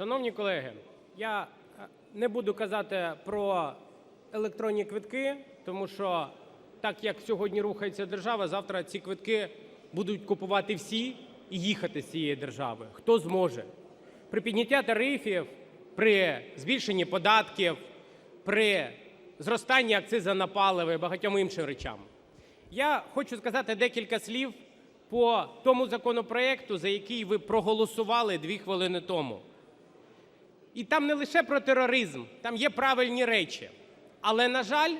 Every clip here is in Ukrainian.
Шановні колеги, я е, не буду казати про електронні квитки, тому що так як сьогодні рухається держава, завтра ці квитки будуть купувати всі і їхати з цієї держави, хто зможе. При підняття тарифів, при збільшенні податків, при зростанні акцизу на паливо і багатьом іншим речам. Я хочу сказати декілька слів по тому законопроекту, за який ви проголосували дві хвилини тому. І там не лише про тероризм, там є правильні речі. Але, на жаль,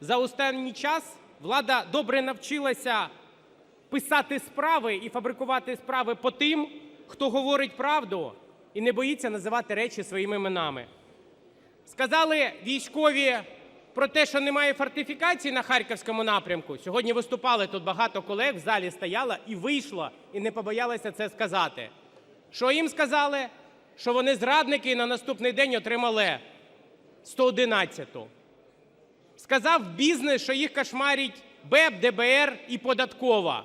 за останній час влада добре навчилася писати справи і фабрикувати справи по тим, хто говорить правду і не боїться називати речі своїми іменами. Сказали військові про те, що немає фортифікацій на харківському напрямку. Сьогодні виступали тут багато колег, в залі стояло і вийшло, і не побоялися це сказати. Що їм сказали? Що вони зрадники і на наступний день отримали 111-ту. Сказав бізнес, що їх кошмарить БЕП, ДБР і податкова.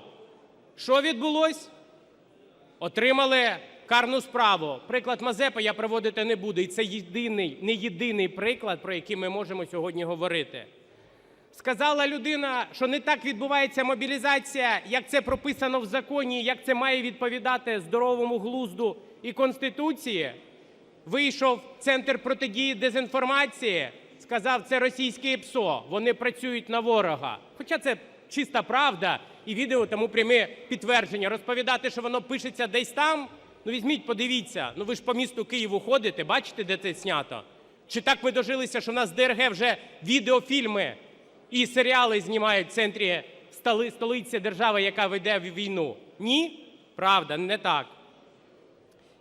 Що відбулось? Отримали карну справу. Приклад Мазепи я приводити не буду, і це єдиний, не єдиний приклад, про який ми можемо сьогодні говорити. Сказала людина, що не так відбувається мобілізація, як це прописано в законі, як це має відповідати здоровому глузду і Конституції. Вийшов Центр протидії дезінформації, сказав, це російське ПСО, вони працюють на ворога. Хоча це чиста правда і відео тому пряме підтвердження. Розповідати, що воно пишеться десь там, ну візьміть, подивіться, ну ви ж по місту Києву ходите, бачите, де це знято? Чи так ми дожилися, що в нас ДРГ вже відеофільми і серіали знімають в центрі столи, столиці держави, яка веде війну? Ні? Правда, не так.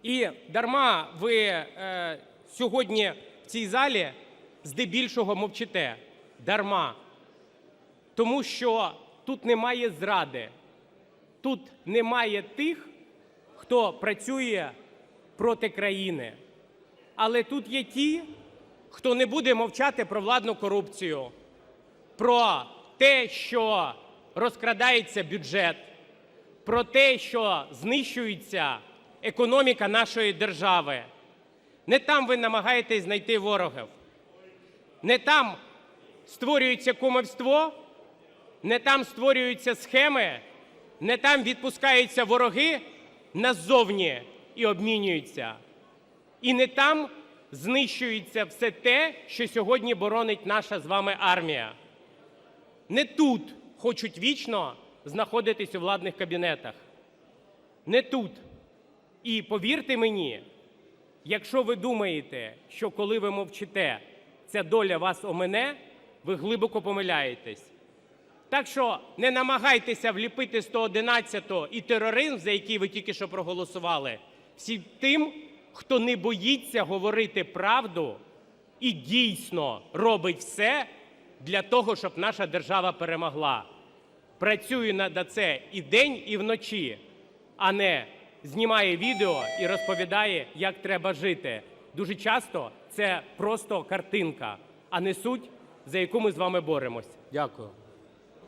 І дарма ви е, сьогодні в цій залі здебільшого мовчите. Дарма. Тому що тут немає зради, тут немає тих, хто працює проти країни. Але тут є ті, хто не буде мовчати про владну корупцію, про те, що розкрадається бюджет, про те, що знищується економіка нашої держави. Не там ви намагаєтесь знайти ворогів. Не там створюється кумовство, не там створюються схеми, не там відпускаються вороги назовні і обмінюються. І не там знищується все те, що сьогодні боронить наша з вами армія. Не тут хочуть вічно знаходитись у владних кабінетах. Не тут. І повірте мені, якщо ви думаєте, що коли ви мовчите, ця доля вас омине, ви глибоко помиляєтесь. Так що не намагайтеся вліпити 111-го і тероризм, за який ви тільки що проголосували, всім тим, хто не боїться говорити правду і дійсно робить все для того, щоб наша держава перемогла. Працює над це і день, і вночі, а не знімає відео і розповідає, як треба жити. Дуже часто це просто картинка, а не суть, за яку ми з вами боремось. Дякую.